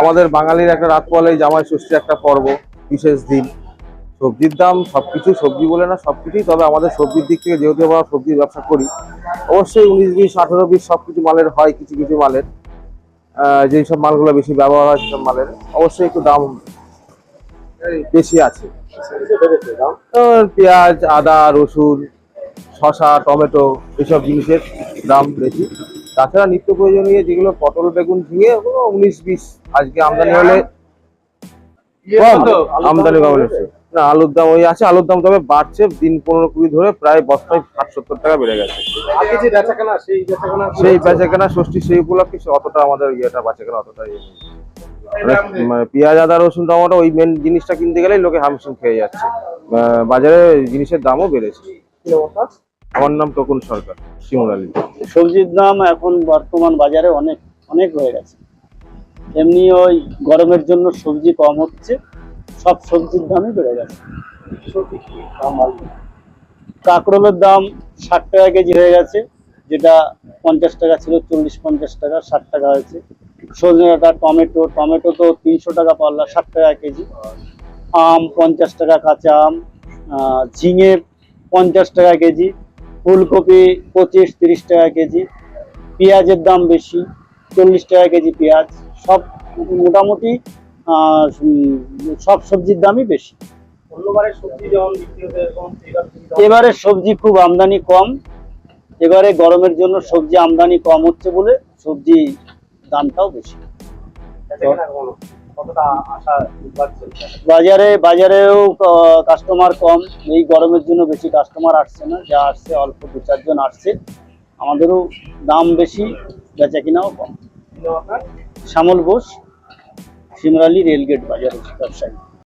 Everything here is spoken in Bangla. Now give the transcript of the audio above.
আমাদের বাঙালির একটা রাত পলে জামাই ষষ্ঠী একটা পর্ব, বিশেষ দিন। সবজির দাম সবকিছু সবজি বলে না, সবকিছুই, তবে আমাদের সবজির দিক থেকে যেহেতু আমরা সবজির ব্যবসা করি, অবশ্যই উনিশ, বিশ, আঠেরো, বিশ সব কিছু মালের হয়, কিছু কিছু মালের। যেই সব মালগুলো বেশি ব্যবহার হয় সেসব মালের। অবশ্যই একটু দাম বেশি আছে। পেঁয়াজ, আদা, রসুন, শসা, টমেটো এইসব জিনিসের দাম বেশি। তাছাড়া নিত্য প্রয়োজনীয় যেগুলো পটল বেগুন ঝিঙে ওগুলো উনিশ বিশ আজকে আমদানি হলে আমদানি কম হয়েছে না আলুর দাম ওই আছে আলুর দাম তবে বাড়ছে দিন পনেরো কুড়ি ধরে প্রায় বস্তায় ষাট সত্তর টাকা বেড়ে গেছে। সেই বেচাকেনা ষষ্ঠী সেই উপলক্ষে অতটা আমাদের ইয়েটা বেচাকেনা অতটা ইয়ে। মানে- পেঁয়াজ আদা রসুন টমেটো ওই মেন জিনিসটা কিনতে গেলেই লোকে হামসুম খেয়ে যাচ্ছে। বাজারে জিনিসের দামও বেড়েছে। আমার নাম তকুন সরকার শিমুরালি সবজির দাম এখন বর্তমান বাজারে অনেক অনেক হয়ে গেছে। এমনি ওই গরমের জন্য সবজি কম হচ্ছে সব সবজির দামই বেড়ে গেছে। কাঁকরোলের দাম ষাট টাকা কেজি হয়ে গেছে যেটা পঞ্চাশ টাকা ছিল চল্লিশ পঞ্চাশ টাকা ষাট টাকা হয়েছে। সজনে ডাঁটা টমেটো টমেটো তো তিনশো টাকা পাল্লা ষাট টাকা কেজি। আম পঞ্চাশ টাকা কাঁচা আম ঝিঙে পঞ্চাশ টাকা কেজি ফুলকপি পঁচিশ তিরিশ টাকা কেজি পেঁয়াজের দাম বেশি চল্লিশ টাকা কেজি পেঁয়াজ সব মোটামুটি সব সবজির দামই বেশি এবার সবজি খুব আমদানি কম এবারে গরমের জন্য সবজি আমদানি কম হচ্ছে বলে সবজি দামটাও বেশি? কতটা আশা বাজারে বাজারেও কাস্টমার কম। এই গরমের জন্য বেশি কাস্টমার আসছে না। যা আসছে অল্প দু চারজন আসছে। আমাদেরও দাম বেশি বেচা কিনাও কম শ্যামল বোস সিমরালি রেলগেট বাজারের ব্যবসায়ী।